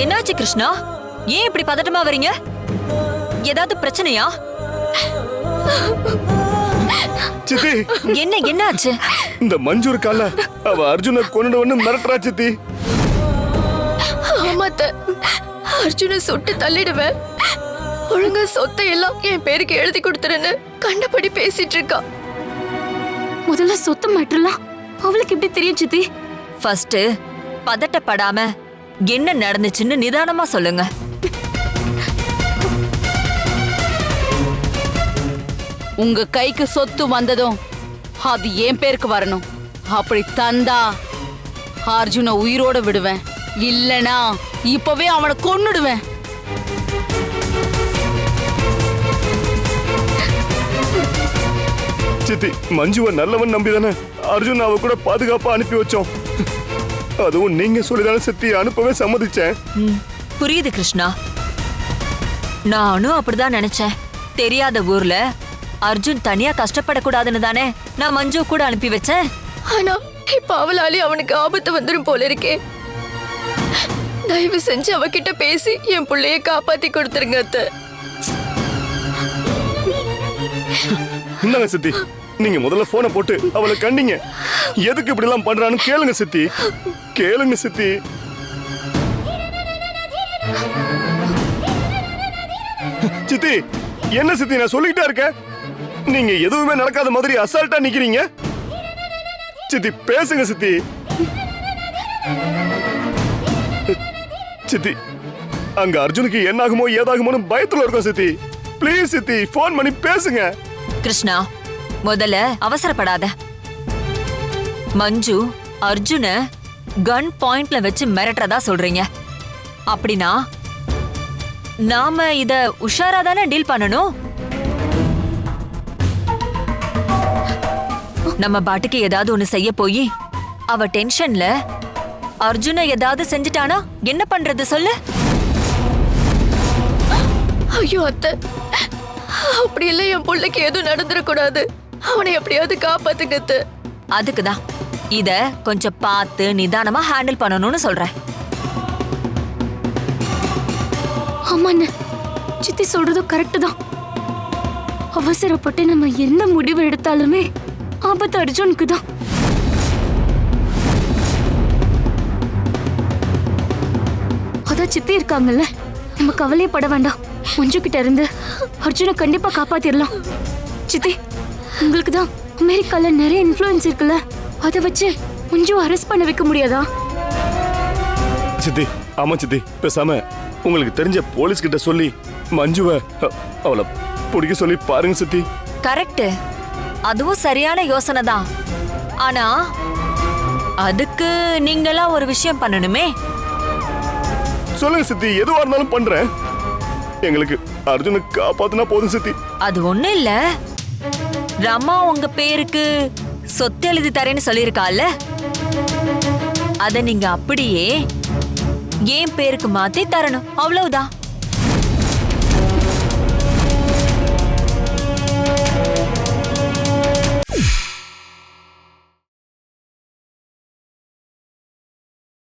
கிருஷ்ணா? ஏன் இப்படி பதட்டமா வரீங்க? ஏதாவது பிரச்சனையா? சித்தி! என்ன என்ன ஆச்சு இந்த மஞ்சு இருக்கால அவ அர்ஜுனை கொண்டுடுவன்னு மிரட்டுறா சித்தி. ஆமாத்த. அர்ஜுனை சுட்டு தள்ளிடுவேன். ஒழுங்கா சொத்தை எல்லாம் என் பேருக்கு எழுதி கொடுத்துருன்னு கண்டபடி பேசிட்டு இருக்கா. முதல்ல சொத்து மாற்றலாம். அவளுக்கு எப்படி தெரியும் சித்தி? ஃபர்ஸ்ட் பதட்டப்படாம என்ன நடந்துச்சுன்னு நிதானமா சொல்லுங்க. உங்க கைக்கு சொத்து வந்ததும் அது என் பேருக்கு வரணும். அப்படி தந்தா அர்ஜுனை உயிரோட விடுவேன். இல்லனா இப்பவே அவனை கொன்னுடுவேன். சித்தி மஞ்சுவை நல்லவன் நம்பிதானே? அர்ஜுன் அவ கூட பாதுகாப்பா அனுப்பி வச்சோம். அதுவும் நீங்க சொல்லிதானே சித்தி அனுப்பவே சம்மதிச்சேன். புரியுது கிருஷ்ணா. நானும் அப்படிதான் நினைச்சேன். தெரியாத ஊர்ல அர்ஜுன் தனியா கஷ்டப்படக்கூடாதுன்னு தானே நான் மஞ்சு கூட அனுப்பி வச்சேன். ஆனா இப்ப அவளாலே அவனுக்கு ஆபத்து வந்துரும் போல இருக்கே. தயவு செஞ்சு அவகிட்ட பேசி என் புள்ளைய காப்பாத்தி கொடுத்துருங்க அத்தை. சித்தி. நீங்க முதல்ல போனை போட்டு அவளை கண்டிங்க. எதுக்கு இப்படி எல்லாம் பண்றான்னு கேளுங்க சித்தி. கேளுங்க சித்தி. சித்தி என்ன சித்தி நான் சொல்லிக்கிட்டே இருக்கேன்? நீங்க எதுவுமே நடக்காத மாதிரி அசால்ட்டா நிக்கிறீங்க? சித்தி பேசுங்க சித்தி. சித்தி அங்க அர்ஜுனுக்கு என்ன ஆகுமோ ஏதாகுமோன்னு பயத்துல இருக்கோம் சித்தி. ப்ளீஸ் சித்தி ஃபோன் பண்ணி பேசுங்க. கிருஷ்ணா முதல்ல அவசரப்படாத. மஞ்சு அர்ஜுன கன் பாயிண்ட்ல வச்சு மிரட்டுறதா சொல்றீங்க. அப்படின்னா நாம இத உஷாரா தானே டீல் பண்ணணும்? நம்ம பாட்டுக்கு ஏதாவது ஒண்ணு செய்ய போய் அவ டென்ஷன்ல அர்ஜுன ஏதாவது செஞ்சுட்டானா? என்ன பண்றது சொல்லு? ஐயோ அத்தை. அப்படியெல்லாம் என் பிள்ளைக்கு எதுவும் நடந்துடக்கூடாது அவனை எப்படியாவது காப்பாத்துங்க அத்தை அதுக்கு தான் இத கொஞ்சம் பார்த்து நிதானமா ஹேண்டில் பண்ணணும்னு சொல்றேன். ஆமாண்ண. சித்தி சொல்றதும் கரெக்டு தான் அவசரப்பட்டு நம்ம என்ன முடிவு எடுத்தாலுமே ஆபத்து அர்ஜுனுக்கு தான் அதான் சித்தி இருக்காங்கல்ல. நம்ம கவலையே பட வேண்டாம். மஞ்சு கிட்ட இருந்து அர்ஜுனை கண்டிப்பா காப்பாத்திரலாம். சித்தி உங்களுக்கு தான் அமெரிக்கால நிறைய இன்ஃப்ளூயன்ஸ் இருக்குல்ல? அதை வச்சு மஞ்சு அரெஸ்ட் பண்ண வைக்க முடியாதா? சித்தி ஆமா சித்தி பேசாம உங்களுக்கு தெரிஞ்ச போலீஸ் கிட்ட சொல்லி மஞ்சுவ அவளை பிடிக்க சொல்லி பாருங்க சித்தி. கரெக்ட் அதுவும் சரியான யோசனை தான். ஆனா அதுக்கு நீங்களா ஒரு விஷயம் பண்ணணுமே? சொல்லுங்க சித்தி எதுவா இருந்தாலும் பண்றேன். எங்களுக்கு அர்ஜுனை காப்பாத்துனா போதும் சித்தி. அது ஒண்ணும் இல்ல. ரமா உங்க பேருக்கு சொத்து எழுதி தரேன்னு சொல்லியிருக்கால அத நீங்க அப்படியே என் பேருக்கு மாத்தி தரணும். அவ்வளவுதான்.